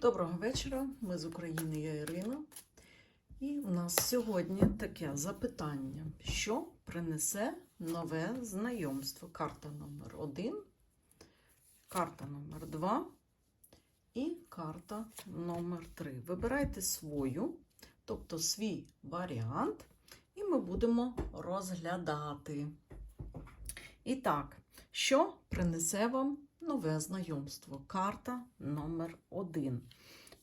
Доброго вечора, ми з України, я Ірина. І у нас сьогодні таке запитання: що принесе нове знайомство? Карта номер 1 карта номер 2 і карта номер 3 Вибирайте свою, тобто свій варіант, і ми будемо розглядати. І так, що принесе вам нове знайомство? Карта номер 1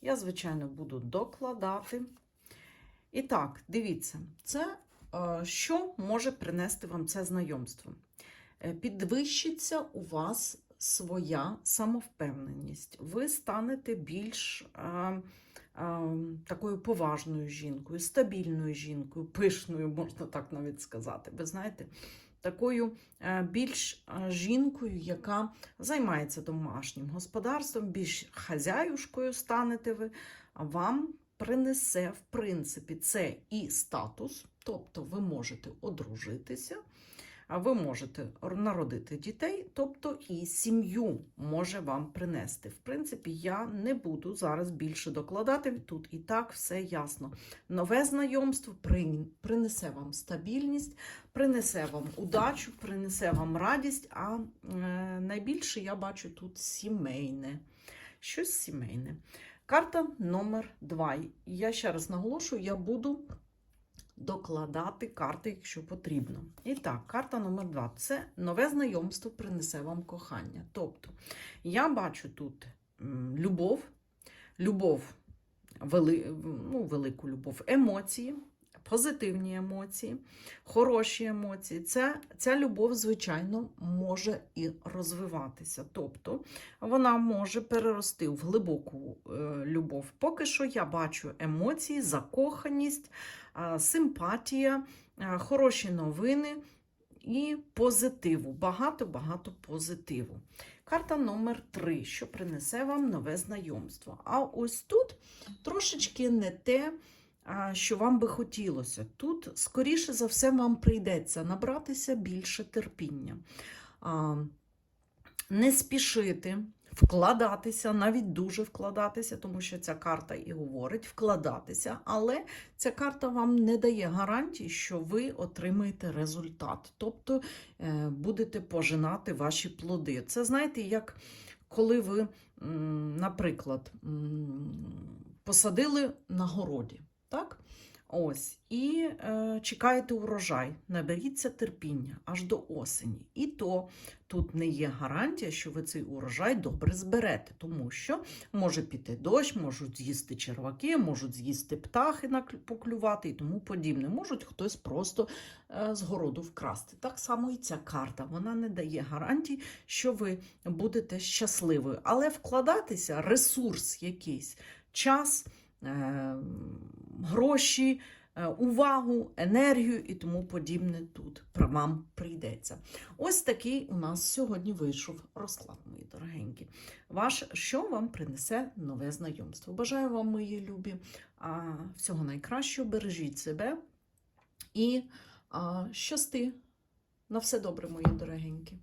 Я, звичайно, буду докладати. І так, дивіться, це е, що може принести вам це знайомство? Е, Підвищиться у вас своя самовпевненість. Ви станете більш е, е, такою поважною жінкою, стабільною жінкою, пишною, можна так навіть сказати. Ви знаєте, такою е, більш е, жінкою, яка займається домашнім господарством, більш хазяюшкою станете ви, вам принесе, в принципі, це і статус, тобто ви можете одружитися, ви можете народити дітей, тобто і сім'ю може вам принести. В принципі, я не буду зараз більше докладати. Тут і так все ясно. Нове знайомство принесе вам стабільність, принесе вам удачу, принесе вам радість, а е, найбільше я бачу тут сімейне. Щось сімейне. Карта номер 2. Я ще раз наголошую, я буду докладати карти, якщо потрібно. І так, карта номер два це нове знайомство принесе вам кохання. Тобто, я бачу тут любов, любов, вели, ну, велику любов, емоції. Позитивні емоції, хороші емоції. Ця, ця любов, звичайно, може і розвиватися. Тобто вона може перерости в глибоку е, любов. Поки що я бачу емоції, закоханість, симпатія, хороші новини і позитиву. Багато-багато позитиву. Карта номер 3, що принесе вам нове знайомство. А ось тут трошечки не те. Що вам би хотілося. Тут, скоріше за все, вам прийдеться набратися більше терпіння, не спішити, вкладатися, навіть дуже вкладатися, тому що ця карта і говорить вкладатися, але ця карта вам не дає гарантії, що ви отримаєте результат, тобто е, будете пожинати ваші плоди. Це знаєте, як коли ви, наприклад, посадили на городі. Так? Ось, і е, чекаєте урожай, наберіться терпіння аж до осені. І то тут не є гарантія, що ви цей урожай добре зберете, тому що може піти дощ, можуть з'їсти черваки, можуть з'їсти птахи поклювати і тому подібне. Можуть хтось просто е, з городу вкрасти. Так само і ця карта. Вона не дає гарантій, що ви будете щасливою. Але вкладатися, ресурс якийсь, час гроші, е, увагу, енергію і тому подібне тут вам прийдеться. Ось такий у нас сьогодні вийшов розклад, мої дорогенькі. Ваш, що вам принесе нове знайомство? Бажаю вам, мої любі, всього найкращого, бережіть себе і щасти. На все добре, мої дорогенькі.